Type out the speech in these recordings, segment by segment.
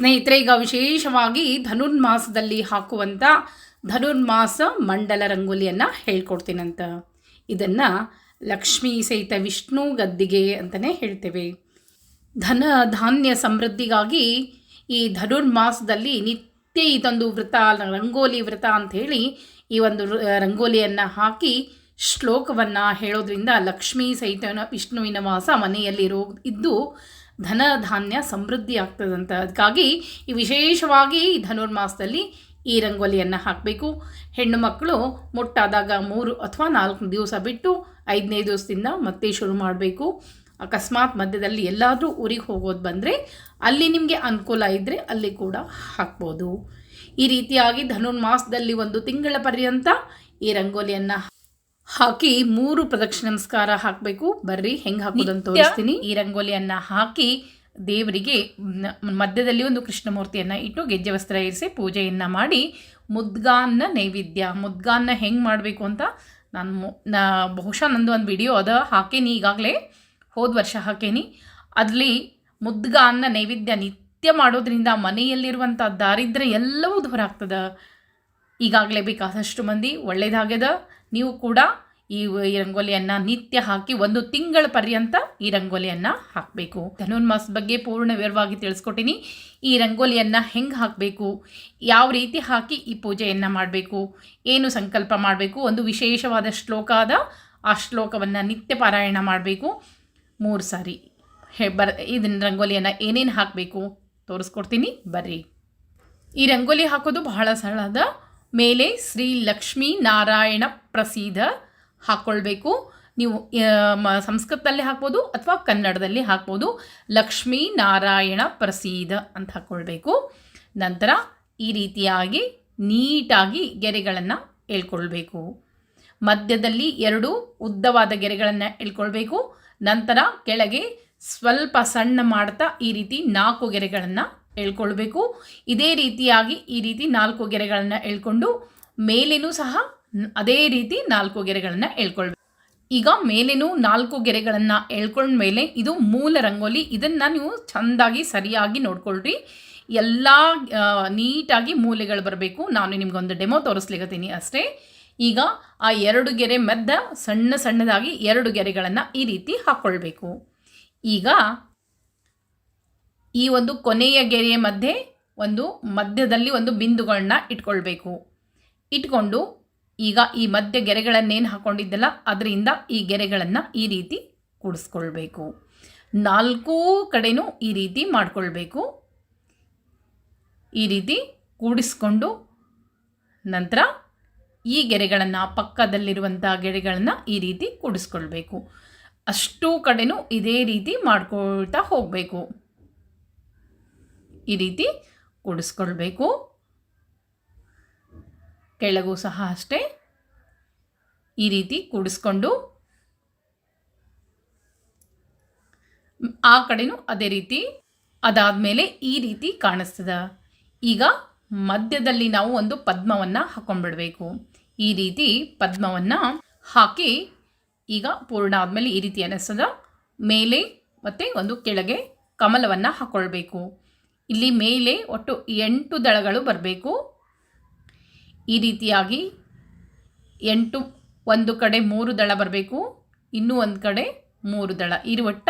ಸ್ನೇಹಿತರೆ, ಈಗ ವಿಶೇಷವಾಗಿ ಧನುರ್ಮಾಸದಲ್ಲಿ ಹಾಕುವಂಥ ಧನುರ್ಮಾಸ ಮಂಡಲ ರಂಗೋಲಿಯನ್ನು ಹೇಳ್ಕೊಡ್ತೀನಂತ. ಇದನ್ನು ಲಕ್ಷ್ಮೀ ಸಹಿತ ವಿಷ್ಣು ಗದ್ದಿಗೆ ಅಂತಲೇ ಹೇಳ್ತೇವೆ. ಧನ ಧಾನ್ಯ ಸಮೃದ್ಧಿಗಾಗಿ ಈ ಧನುರ್ಮಾಸದಲ್ಲಿ ನಿತ್ಯ ಇದೊಂದು ವ್ರತ, ರಂಗೋಲಿ ವ್ರತ ಅಂಥೇಳಿ ಈ ಒಂದು ರಂಗೋಲಿಯನ್ನು ಹಾಕಿ ಶ್ಲೋಕವನ್ನು ಹೇಳೋದ್ರಿಂದ ಲಕ್ಷ್ಮೀ ಸಹಿತ ವಿಷ್ಣುವಿನ ವಾಸ ಮನೆಯಲ್ಲಿರೋ ಇದ್ದು ಧನ ಧಾನ್ಯ ಸಮೃದ್ಧಿ ಆಗ್ತದಂತ ಅದಕ್ಕಾಗಿ ಈ ವಿಶೇಷವಾಗಿ ಧನುರ್ಮಾಸದಲ್ಲಿ ಈ ರಂಗೋಲಿಯನ್ನು ಹಾಕಬೇಕು. ಹೆಣ್ಣು ಮಕ್ಕಳು ಮುಟ್ಟಾದಾಗ ಮೂರು ಅಥವಾ ನಾಲ್ಕು ದಿವಸ ಬಿಟ್ಟು ಐದನೇ ದಿವಸದಿಂದ ಮತ್ತೆ ಶುರು ಮಾಡಬೇಕು. ಅಕಸ್ಮಾತ್ ಮಧ್ಯದಲ್ಲಿ ಎಲ್ಲಾದರೂ ಊರಿಗೆ ಹೋಗೋದು ಬಂದರೆ ಅಲ್ಲಿ ನಿಮಗೆ ಅನುಕೂಲ ಇದ್ದರೆ ಅಲ್ಲಿ ಕೂಡ ಹಾಕ್ಬೋದು. ಈ ರೀತಿಯಾಗಿ ಧನುರ್ಮಾಸದಲ್ಲಿ ಒಂದು ತಿಂಗಳ ಪರ್ಯಂತ ಈ ರಂಗೋಲಿಯನ್ನು ಹಾಕಿ ಮೂರು ಪ್ರದಕ್ಷಿಣ ನಮಸ್ಕಾರ ಹಾಕಬೇಕು. ಬರ್ರಿ ಹೆಂಗೆ ಹಾಕೋದಂತ ತೋರಿಸ್ತೀನಿ. ಈ ರಂಗೋಲಿಯನ್ನ ಹಾಕಿ ದೇವರಿಗೆ ಮಧ್ಯದಲ್ಲಿ ಒಂದು ಕೃಷ್ಣಮೂರ್ತಿಯನ್ನು ಇಟ್ಟು ಗೆಜ್ಜೆ ವಸ್ತ್ರ ಇರಿಸಿ ಪೂಜೆಯನ್ನು ಮಾಡಿ ಮುದ್ಗಾನ್ನ ನೈವೇದ್ಯ ಮುದ್ಗಾನ್ನ ಹೆಂಗೆ ಮಾಡಬೇಕು ಅಂತ ನಾನು ಬಹುಶಃ ನಂದು ಒಂದು ವಿಡಿಯೋ ಅದ ಹಾಕೇನಿ ಈಗಾಗಲೇ ಹೋದ ವರ್ಷ ಹಾಕೇನಿ. ಅಲ್ಲಿ ಮುದ್ಗಾನ್ನ ನೈವೇದ್ಯ ನಿತ್ಯ ಮಾಡೋದ್ರಿಂದ ಮನೆಯಲ್ಲಿರುವಂಥ ದಾರಿದ್ರ್ಯ ಎಲ್ಲವೂ ದೂರ ಆಗ್ತದೆ. ಈಗಾಗಲೇ ಬೇಕಾದಷ್ಟು ಮಂದಿ ಒಳ್ಳೇದಾಗ್ಯದ ನೀವು ಕೂಡ ಈ ರಂಗೋಲಿಯನ್ನು ನಿತ್ಯ ಹಾಕಿ ಒಂದು ತಿಂಗಳ ಪರ್ಯಂತ ಈ ರಂಗೋಲಿಯನ್ನು ಹಾಕಬೇಕು. ಧನುರ್ಮಾಸ ಬಗ್ಗೆ ಪೂರ್ಣ ವಿವರವಾಗಿ ತಿಳಿಸ್ಕೊಟ್ಟಿನಿ. ಈ ರಂಗೋಲಿಯನ್ನು ಹೆಂಗೆ ಹಾಕಬೇಕು? ಯಾವ ರೀತಿ ಹಾಕಿ ಈ ಪೂಜೆಯನ್ನು ಮಾಡಬೇಕು? ಏನು ಸಂಕಲ್ಪ ಮಾಡಬೇಕು? ಒಂದು ವಿಶೇಷವಾದ ಶ್ಲೋಕ ಅದ ಆ ಶ್ಲೋಕವನ್ನು ನಿತ್ಯ ಪಾರಾಯಣ ಮಾಡಬೇಕು. ಮೂರು ಸಾರಿ. ಹೇ, ಬರ್ ಇದನ್ನ ರಂಗೋಲಿಯನ್ನು ಏನೇನು ಹಾಕಬೇಕು? ತೋರಿಸ್ಕೊಡ್ತೀನಿ. ಬರ್ರಿ. ಈ ರಂಗೋಲಿ ಹಾಕೋದು ಬಹಳ ಸರಳದ. ಮೇಲೆ ಶ್ರೀ ಲಕ್ಷ್ಮೀ ನಾರಾಯಣ ಪ್ರಸೀದ ಹಾಕ್ಕೊಳ್ಬೇಕು ನೀವು ಸಂಸ್ಕೃತದಲ್ಲಿ ಹಾಕ್ಬೋದು ಅಥವಾ ಕನ್ನಡದಲ್ಲಿ ಹಾಕ್ಬೋದು. ಲಕ್ಷ್ಮೀ ನಾರಾಯಣ ಪ್ರಸೀದ ಅಂತ ಹಾಕ್ಕೊಳ್ಬೇಕು ನಂತರ ಈ ರೀತಿಯಾಗಿ ನೀಟಾಗಿ ಗೆರೆಗಳನ್ನು ಎಳ್ಕೊಳ್ಬೇಕು ಮಧ್ಯದಲ್ಲಿ ಎರಡು ಉದ್ದವಾದ ಗೆರೆಗಳನ್ನು ಎಳ್ಕೊಳ್ಬೇಕು ನಂತರ ಕೆಳಗೆ ಸ್ವಲ್ಪ ಸಣ್ಣ ಮಾಡ್ತಾ ಈ ರೀತಿ ನಾಲ್ಕು ಗೆರೆಗಳನ್ನು ಎಳ್ಕೊಳ್ಬೇಕು ಇದೇ ರೀತಿಯಾಗಿ ಈ ರೀತಿ ನಾಲ್ಕು ಗೆರೆಗಳನ್ನು ಎಳ್ಕೊಂಡು ಮೇಲೇನೂ ಸಹ ಅದೇ ರೀತಿ ನಾಲ್ಕು ಗೆರೆಗಳನ್ನು ಎಳ್ಕೊಳ್ಬೇಕು ಈಗ ಮೇಲೇನು ನಾಲ್ಕು ಗೆರೆಗಳನ್ನು ಎಳ್ಕೊಂಡ್ಮೇಲೆ ಇದು ಮೂಲ ರಂಗೋಲಿ. ಇದನ್ನು ನೀವು ಚೆಂದಾಗಿ ಸರಿಯಾಗಿ ನೋಡ್ಕೊಳ್ರಿ. ಎಲ್ಲ ನೀಟಾಗಿ ಮೂಲೆಗಳು ಬರಬೇಕು. ನಾನು ನಿಮ್ಗೊಂದು ಡೆಮೋ ತೋರಿಸ್ಲಿಕ್ಕತ್ತೀನಿ ಅಷ್ಟೇ. ಈಗ ಆ ಎರಡು ಗೆರೆ ಮಧ್ಯ ಸಣ್ಣ ಸಣ್ಣದಾಗಿ ಎರಡು ಗೆರೆಗಳನ್ನು ಈ ರೀತಿ ಹಾಕ್ಕೊಳ್ಬೇಕು ಈಗ ಈ ಒಂದು ಕೊನೆಯ ಗೆರೆಯ ಮಧ್ಯೆ ಒಂದು ಮಧ್ಯದಲ್ಲಿ ಒಂದು ಬಿಂದುಗಳನ್ನ ಇಟ್ಕೊಳ್ಬೇಕು. ಇಟ್ಕೊಂಡು ಈಗ ಈ ಮಧ್ಯ ಗೆರೆಗಳನ್ನೇನು ಹಾಕೊಂಡಿದ್ದಲ್ಲ, ಅದರಿಂದ ಈ ಗೆರೆಗಳನ್ನು ಈ ರೀತಿ ಕೂಡಿಸ್ಕೊಳ್ಬೇಕು. ನಾಲ್ಕೂ ಕಡೆನೂ ಈ ರೀತಿ ಮಾಡಿಕೊಳ್ಬೇಕು. ಈ ರೀತಿ ಕೂಡಿಸ್ಕೊಂಡು ನಂತರ ಈ ಗೆರೆಗಳನ್ನು ಪಕ್ಕದಲ್ಲಿರುವಂಥ ಗೆರೆಗಳನ್ನು ಈ ರೀತಿ ಕೂಡಿಸ್ಕೊಳ್ಬೇಕು. ಅಷ್ಟೂ ಕಡೆನೂ ಇದೇ ರೀತಿ ಮಾಡ್ಕೊಳ್ತಾ ಹೋಗಬೇಕು. ಈ ರೀತಿ ಕೂಡಿಸ್ಕೊಳ್ಬೇಕು. ಕೆಳಗೂ ಸಹ ಅಷ್ಟೇ ಈ ರೀತಿ ಕೂಡಿಸ್ಕೊಂಡು ಆ ಕಡೆನೂ ಅದೇ ರೀತಿ ಅದಾದಮೇಲೆ ಈ ರೀತಿ ಕಾಣಿಸ್ತದೆ. ಈಗ ಮಧ್ಯದಲ್ಲಿ ನಾವು ಒಂದು ಪದ್ಮವನ್ನು ಹಾಕೊಂಡ್ಬಿಡ್ಬೇಕು. ಈ ರೀತಿ ಪದ್ಮವನ್ನು ಹಾಕಿ ಈಗ ಪೂರ್ಣ ಆದಮೇಲೆ ಈ ರೀತಿ ಅನ್ನಿಸ್ತದ ಮೇಲೆ ಮತ್ತು ಒಂದು ಕೆಳಗೆ ಕಮಲವನ್ನು ಹಾಕ್ಕೊಳ್ಬೇಕು ಇಲ್ಲಿ ಮೇಲೆ ಒಟ್ಟು ಎಂಟು ದಳಗಳು ಬರಬೇಕು. ಈ ರೀತಿಯಾಗಿ ಎಂಟು ಒಂದು ಕಡೆ ಮೂರು ದಳ ಬರಬೇಕು, ಇನ್ನೂ ಒಂದು ಕಡೆ ಮೂರು ದಳ. ಈ ಒಟ್ಟ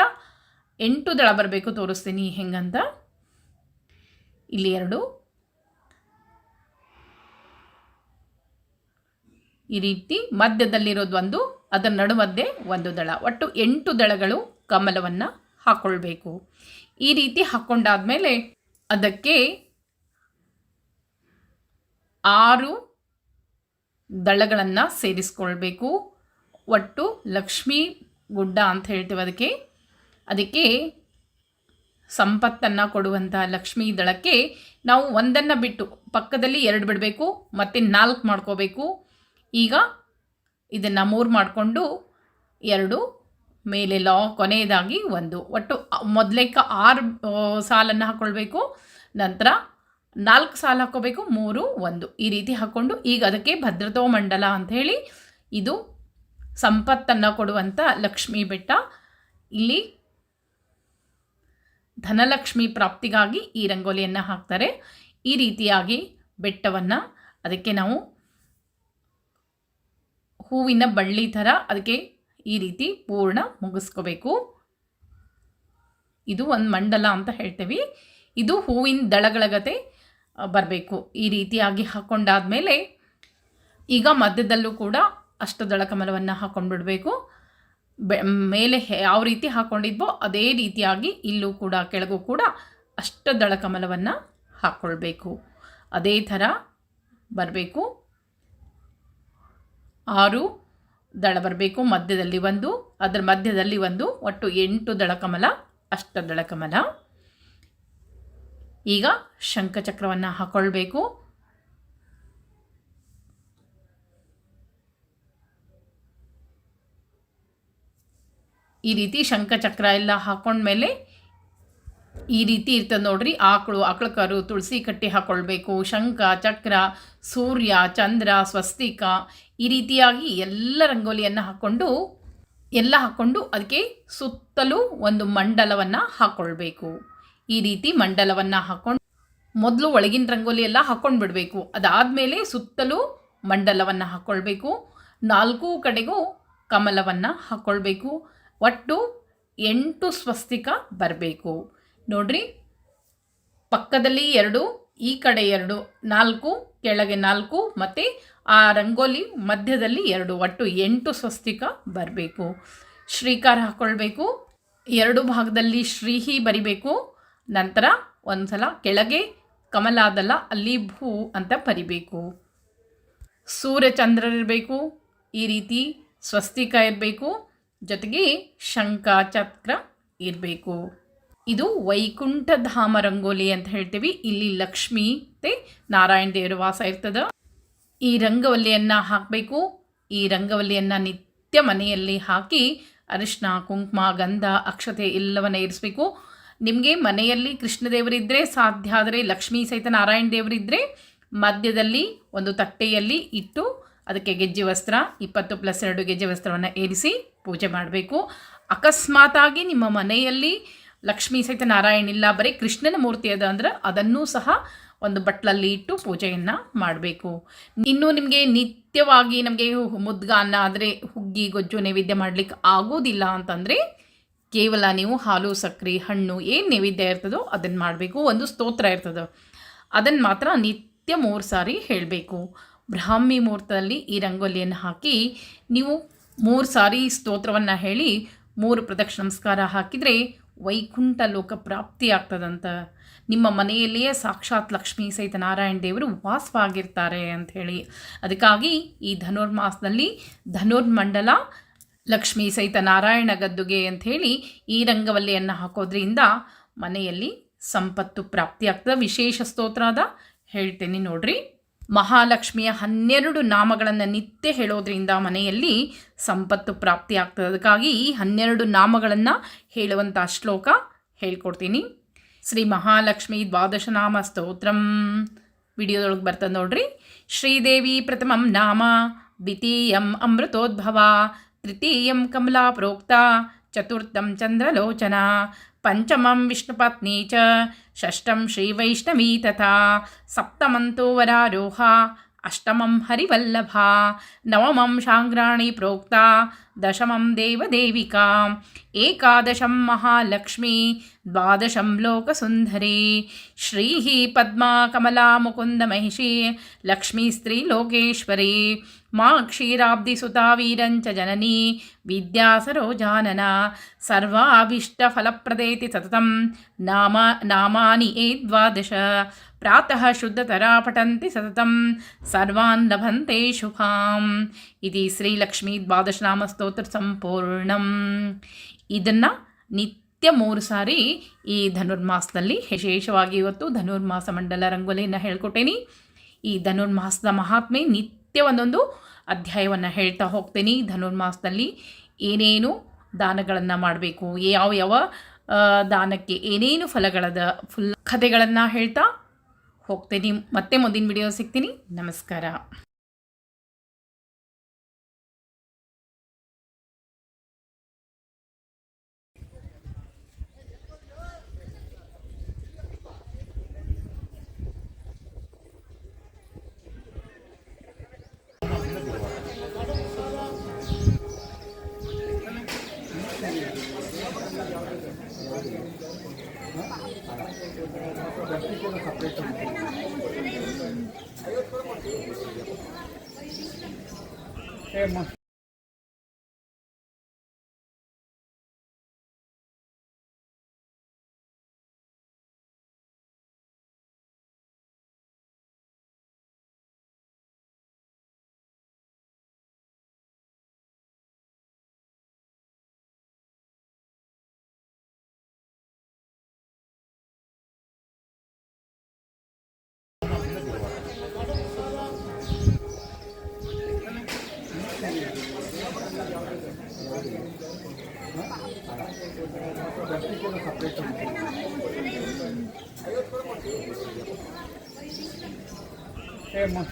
ಎಂಟು ದಳ ಬರಬೇಕು ತೋರಿಸ್ತೀನಿ ಹೆಂಗಂತ. ಇಲ್ಲಿ ಎರಡು. ಈ ರೀತಿ ಮಧ್ಯದಲ್ಲಿರೋದು ಒಂದು, ಅದರ ನಡುಮಧ್ಯೆ ಒಂದು ದಳ. ಒಟ್ಟು ಎಂಟು ದಳಗಳು ಕಮಲವನ್ನು ಹಾಕ್ಕೊಳ್ಬೇಕು ಈ ರೀತಿ ಹಾಕ್ಕೊಂಡಾದ್ಮೇಲೆ ಅದಕ್ಕೆ ಆರು ದಳಗಳನ್ನು ಸೇರಿಸ್ಕೊಳ್ಬೇಕು. ಒಟ್ಟು ಲಕ್ಷ್ಮೀ ಗುಡ್ಡ ಅಂತ ಹೇಳ್ತೀವಿ ಅದಕ್ಕೆ. ಅದಕ್ಕೆ ಸಂಪತ್ತನ್ನು ಕೊಡುವಂಥ ಲಕ್ಷ್ಮೀ ದಳಕ್ಕೆ ನಾವು ಒಂದನ್ನು ಬಿಟ್ಟು ಪಕ್ಕದಲ್ಲಿ ಎರಡು ಬಿಡಬೇಕು, ಮತ್ತು ನಾಲ್ಕು ಮಾಡ್ಕೋಬೇಕು. ಈಗ ಇದನ್ನು ಮೂರು ಮಾಡಿಕೊಂಡು ಎರಡು, ಮೇಲೆ ಲಾ ಕೊನೆಯದಾಗಿ ಒಂದು. ಒಟ್ಟು ಮೊದಲೇಕ ಆರು ಸಾಲನ್ನು ಹಾಕ್ಕೊಳ್ಬೇಕು ನಂತರ ನಾಲ್ಕು ಸಾಲ ಹಾಕೋಬೇಕು, ಮೂರು, ಒಂದು. ಈ ರೀತಿ ಹಾಕ್ಕೊಂಡು ಈಗ ಅದಕ್ಕೆ ಭದ್ರತೋ ಮಂಡಲ ಅಂಥೇಳಿ ಇದು ಸಂಪತ್ತನ್ನು ಕೊಡುವಂಥ ಲಕ್ಷ್ಮೀ ಬೆಟ್ಟ. ಇಲ್ಲಿ ಧನಲಕ್ಷ್ಮಿ ಪ್ರಾಪ್ತಿಗಾಗಿ ಈ ರಂಗೋಲಿಯನ್ನು ಹಾಕ್ತಾರೆ. ಈ ರೀತಿಯಾಗಿ ಬೆಟ್ಟವನ್ನು ಅದಕ್ಕೆ ನಾವು ಹೂವಿನ ಬಳ್ಳಿ ಥರ ಅದಕ್ಕೆ ಈ ರೀತಿ ಪೂರ್ಣ ಮುಗಿಸ್ಕೋಬೇಕು. ಇದು ಒಂದು ಮಂಡಲ ಅಂತ ಹೇಳ್ತೇವೆ. ಇದು ಹೂವಿನ ದಳಗಳ ಗತೆ. ಬರಬೇಕು. ಈ ರೀತಿಯಾಗಿ ಹಾಕ್ಕೊಂಡಾದಮೇಲೆ ಈಗ ಮಧ್ಯದಲ್ಲೂ ಕೂಡ ಅಷ್ಟದಳ ಕಮಲವನ್ನು ಹಾಕ್ಕೊಂಡ್ಬಿಡಬೇಕು ಬೆ, ಮೇಲೆ ಯಾವ ರೀತಿ ಹಾಕ್ಕೊಂಡಿದ್ವೋ ಅದೇ ರೀತಿಯಾಗಿ ಇಲ್ಲೂ ಕೂಡ ಕೆಳಗೂ ಕೂಡ ಅಷ್ಟದಳ ಕಮಲವನ್ನು ಹಾಕ್ಕೊಳ್ಬೇಕು ಅದೇ ಥರ ಬರಬೇಕು. ಆರು ದಳ ಬರಬೇಕು. ಮಧ್ಯದಲ್ಲಿ ಒಂದು, ಅದರ ಮಧ್ಯದಲ್ಲಿ ಒಂದು, ಒಟ್ಟು ಎಂಟು ಅಷ್ಟದಳ ಅಷ್ಟದಳಕಮಲ ಈಗ ಶಂಖಚಕ್ರವನ್ನು ಹಾಕ್ಕೊಳ್ಬೇಕು ಈ ರೀತಿ ಶಂಖಚಕ್ರ ಎಲ್ಲ ಹಾಕೊಂಡ್ಮೇಲೆ ಈ ರೀತಿ ಇರ್ತದೆ ನೋಡ್ರಿ. ಆಕಳು ಆಕಳ ಕರು ತುಳಸಿ ಕಟ್ಟಿ ಹಾಕ್ಕೊಳ್ಬೇಕು ಶಂಖ, ಚಕ್ರ, ಸೂರ್ಯ, ಚಂದ್ರ, ಸ್ವಸ್ತಿಕ ಈ ರೀತಿಯಾಗಿ ಎಲ್ಲ ರಂಗೋಲಿಯನ್ನು ಹಾಕ್ಕೊಂಡು, ಎಲ್ಲ ಹಾಕ್ಕೊಂಡು ಅದಕ್ಕೆ ಸುತ್ತಲೂ ಒಂದು ಮಂಡಲವನ್ನು ಹಾಕ್ಕೊಳ್ಬೇಕು ಈ ರೀತಿ ಮಂಡಲವನ್ನು ಹಾಕೊಂಡು ಮೊದಲು ಒಳಗಿನ ರಂಗೋಲಿ ಎಲ್ಲ ಹಾಕೊಂಡು ಬಿಡಬೇಕು ಅದಾದಮೇಲೆ ಸುತ್ತಲೂ ಮಂಡಲವನ್ನು ಹಾಕ್ಕೊಳ್ಬೇಕು ನಾಲ್ಕು ಕಡೆಗೂ ಕಮಲವನ್ನು ಹಾಕ್ಕೊಳ್ಬೇಕು ಒಟ್ಟು ಎಂಟು ಸ್ವಸ್ತಿಕ ಬರಬೇಕು. ನೋಡ್ರಿ, ಪಕ್ಕದಲ್ಲಿ ಎರಡು, ಈ ಕಡೆ ಎರಡು, ನಾಲ್ಕು, ಕೆಳಗೆ ನಾಲ್ಕು ಮತ್ತು ಆ ರಂಗೋಲಿ ಮಧ್ಯದಲ್ಲಿ ಎರಡು, ಒಟ್ಟು ಎಂಟು ಸ್ವಸ್ತಿಕ ಬರಬೇಕು. ಶ್ರೀಕಾರ ಹಾಕ್ಕೊಳ್ಬೇಕು ಎರಡು ಭಾಗದಲ್ಲಿ ಶ್ರೀಹಿ ಬರಿಬೇಕು. ನಂತರ ಒಂದು ಸಲ ಕೆಳಗೆ ಕಮಲಾದಲ್ಲ ಅಲ್ಲಿ ಭೂ ಅಂತ ಬರಿಬೇಕು. ಸೂರ್ಯಚಂದ್ರರಿರಬೇಕು ಈ ರೀತಿ ಸ್ವಸ್ತಿಕ ಇರಬೇಕು, ಜೊತೆಗೆ ಶಂಖ ಚಕ್ರ ಇರಬೇಕು. ಇದು ವೈಕುಂಠಧಾಮ ರಂಗೋಲಿ ಅಂತ ಹೇಳ್ತೀವಿ. ಇಲ್ಲಿ ಲಕ್ಷ್ಮಿ ಮತ್ತು ನಾರಾಯಣ ದೇವರು ವಾಸ ಇರ್ತದೆ. ಈ ರಂಗವಲ್ಲಿಯನ್ನು ಹಾಕಬೇಕು. ಈ ರಂಗವಲ್ಲಿಯನ್ನು ನಿತ್ಯ ಮನೆಯಲ್ಲಿ ಹಾಕಿ ಅರಿಶಿನ ಕುಂಕುಮ, ಗಂಧ, ಅಕ್ಷತೆ ಎಲ್ಲವನ್ನ ಇರಿಸ್ಬೇಕು. ನಿಮಗೆ ಮನೆಯಲ್ಲಿ ಕೃಷ್ಣದೇವರಿದ್ದರೆ ಸಾಧ್ಯ, ಆದರೆ ಲಕ್ಷ್ಮೀ ಸಹಿತ ನಾರಾಯಣ ದೇವರಿದ್ದರೆ ಮಧ್ಯದಲ್ಲಿ ಒಂದು ತಟ್ಟೆಯಲ್ಲಿ ಇಟ್ಟು ಅದಕ್ಕೆ ಗೆಜ್ಜೆ ವಸ್ತ್ರ, ಇಪ್ಪತ್ತು ಪ್ಲಸ್ ಎರಡು ಗೆಜ್ಜೆ ವಸ್ತ್ರವನ್ನು ಏರಿಸಿ ಪೂಜೆ ಮಾಡಬೇಕು. ಅಕಸ್ಮಾತಾಗಿ ನಿಮ್ಮ ಮನೆಯಲ್ಲಿ ಲಕ್ಷ್ಮೀ ಸಹಿತ ನಾರಾಯಣ ಇಲ್ಲ, ಬರೀ ಕೃಷ್ಣನ ಮೂರ್ತಿ ಅದ ಅಂದ್ರೆ ಅದನ್ನೂ ಸಹ ಒಂದು ಬಟ್ಲಲ್ಲಿ ಇಟ್ಟು ಪೂಜೆಯನ್ನು ಮಾಡಬೇಕು. ಇನ್ನು ನಿಮಗೆ ನಿತ್ಯವಾಗಿ ನಮಗೆ ಮುದ್ಗಾನ ಆದರೆ ಹುಗ್ಗಿ, ಗೊಜ್ಜು ನೈವೇದ್ಯ ಮಾಡಲಿಕ್ಕೆ ಆಗೋದಿಲ್ಲ ಅಂತಂದರೆ ಕೇವಲ ನೀವು ಹಾಲು, ಸಕ್ಕರೆ, ಹಣ್ಣು ಏನು ನೈವೇದ್ಯ ಇರ್ತದೋ ಅದನ್ನು ಮಾಡಬೇಕು, ಒಂದು ಸ್ತೋತ್ರ ಇರ್ತದೆ. ಅದನ್ನು ಮಾತ್ರ ನಿತ್ಯ ಮೂರು ಸಾರಿ ಹೇಳಬೇಕು. ಬ್ರಾಹ್ಮಿ ಮುಹೂರ್ತದಲ್ಲಿ ಈ ರಂಗೋಲಿಯನ್ನು ಹಾಕಿ ನೀವು ಮೂರು ಸಾರಿ ಸ್ತೋತ್ರವನ್ನು ಹೇಳಿ ಮೂರು ಪ್ರದಕ್ಷ ನಮಸ್ಕಾರ ಹಾಕಿದರೆ ವೈಕುಂಠ ಲೋಕ ಪ್ರಾಪ್ತಿ ಆಗ್ತದಂತ. ನಿಮ್ಮ ಮನೆಯಲ್ಲಿಯೇ ಸಾಕ್ಷಾತ್ ಲಕ್ಷ್ಮೀ ಸಹಿತ ನಾರಾಯಣ ದೇವರು ವಾಸವಾಗಿರ್ತಾರೆ ಅಂಥೇಳಿ ಅದಕ್ಕಾಗಿ ಈ ಧನುರ್ಮಾಸದಲ್ಲಿ ಧನುರ್ಮಂಡಲ ಲಕ್ಷ್ಮೀ ಸಹಿತ ನಾರಾಯಣ ಗದ್ದುಗೆ ಅಂಥೇಳಿ ಈ ರಂಗವಲ್ಲಿಯನ್ನು ಹಾಕೋದ್ರಿಂದ ಮನೆಯಲ್ಲಿ ಸಂಪತ್ತು ಪ್ರಾಪ್ತಿ ಆಗ್ತದೆ. ವಿಶೇಷ ಸ್ತೋತ್ರ ಅದ. ಹೇಳ್ತೇನೆ ನೋಡ್ರಿ. ಮಹಾಲಕ್ಷ್ಮಿಯ ಹನ್ನೆರಡು ನಾಮಗಳನ್ನು ನಿತ್ಯ ಹೇಳೋದ್ರಿಂದ ಮನೆಯಲ್ಲಿ ಸಂಪತ್ತು ಪ್ರಾಪ್ತಿ ಆಗ್ತದೆ. ಅದಕ್ಕಾಗಿ ಈ ಹನ್ನೆರಡು ನಾಮಗಳನ್ನು ಹೇಳುವಂಥ ಶ್ಲೋಕ ಹೇಳ್ಕೊಡ್ತೀನಿ. ಶ್ರೀ ಮಹಾಲಕ್ಷ್ಮಿ ದ್ವಾದಶನಾಮ ಸ್ತೋತ್ರಂ. ವಿಡಿಯೋದೊಳಗೆ ಬರ್ತದೆ ನೋಡ್ರಿ. ಶ್ರೀದೇವಿ ಪ್ರಥಮಂ ನಾಮ, ದ್ವಿತೀಯಂ ಅಮೃತೋದ್ಭವ तृतीय कमला प्रोक्ता चतुर्थ चंद्रलोचना पञ्चमं विष्णुपत्नी च श्रीवैष्णवी तथा सप्तमं तु वरारोहा अष्टमं हरिवल्लभा, नवमं शांग्राणी प्रोक्ता दशमं देवदेविका, एकादशं महालक्ष्मी ಮಹಾಲಕ್ಷ್ಮೀ ದ್ವಾದಶಂ ಲೋಕಸುಂದರಿ ಶ್ರೀಃ ಪದ್ಮಾ ಕಮಲಾ ಮುಕುಂದ ಮಹಿಷಿ ಲಕ್ಷ್ಮೀ ಸ್ತ್ರೀಲೋಕೇಶ್ವರಿ ಮಾ ಕ್ಷೀರಾಬ್ಧಿಸುತಾ ವೀರಂಚ ಜನನಿ ವಿದ್ಯಾಸರೋಜಾನನ ಸರ್ವಾಭೀಷ್ಟಫಲಪ್ರದೇತಿ ಸತತಂ ನಾಮ ನಾಮಾನಿ ಏ ದ್ವಾದಶ ಪ್ರಾತಃ ಶುದ್ಧತರಾ ಪಠಂತಿ ಸತತಂ ಸರ್ವಾನ್ ಲಭಂತೆ ಶುಭಾಂ ಇದು ಶ್ರೀಲಕ್ಷ್ಮೀ ದ್ವಾದಶನಾಮ ಸ್ತೋತ್ರ ಸಂಪೂರ್ಣಂ ಇದನ್ನು ನಿತ್ಯ ಮೂರು ಸಾರಿ ಈ ಧನುರ್ಮಾಸದಲ್ಲಿ, ವಿಶೇಷವಾಗಿ ಇವತ್ತು ಧನುರ್ಮಾಸ ಮಂಡಲ ರಂಗೋಲಿಯನ್ನು ಹೇಳ್ಕೊಟ್ಟೇನಿ. ಈ ಧನುರ್ಮಾಸದ ಮಹಾತ್ಮೆ ನಿತ್ಯ ಒಂದೊಂದು ಅಧ್ಯಾಯವನ್ನು ಹೇಳ್ತಾ ಹೋಗ್ತೇನೆ. ಧನುರ್ಮಾಸದಲ್ಲಿ ಏನೇನು ದಾನಗಳನ್ನು ಮಾಡಬೇಕು, ಯಾವ ಯಾವ ದಾನಕ್ಕೆ ಏನೇನು ಫಲಗಳದ ಫುಲ್ ಕಥೆಗಳನ್ನು ಹೇಳ್ತಾ ಹೋಗ್ತೀನಿ. ಮತ್ತೆ ಮುಂದಿನ ವಿಡಿಯೋ ಸಿಗ್ತೀನಿ. ನಮಸ್ಕಾರ. Emma. vemos.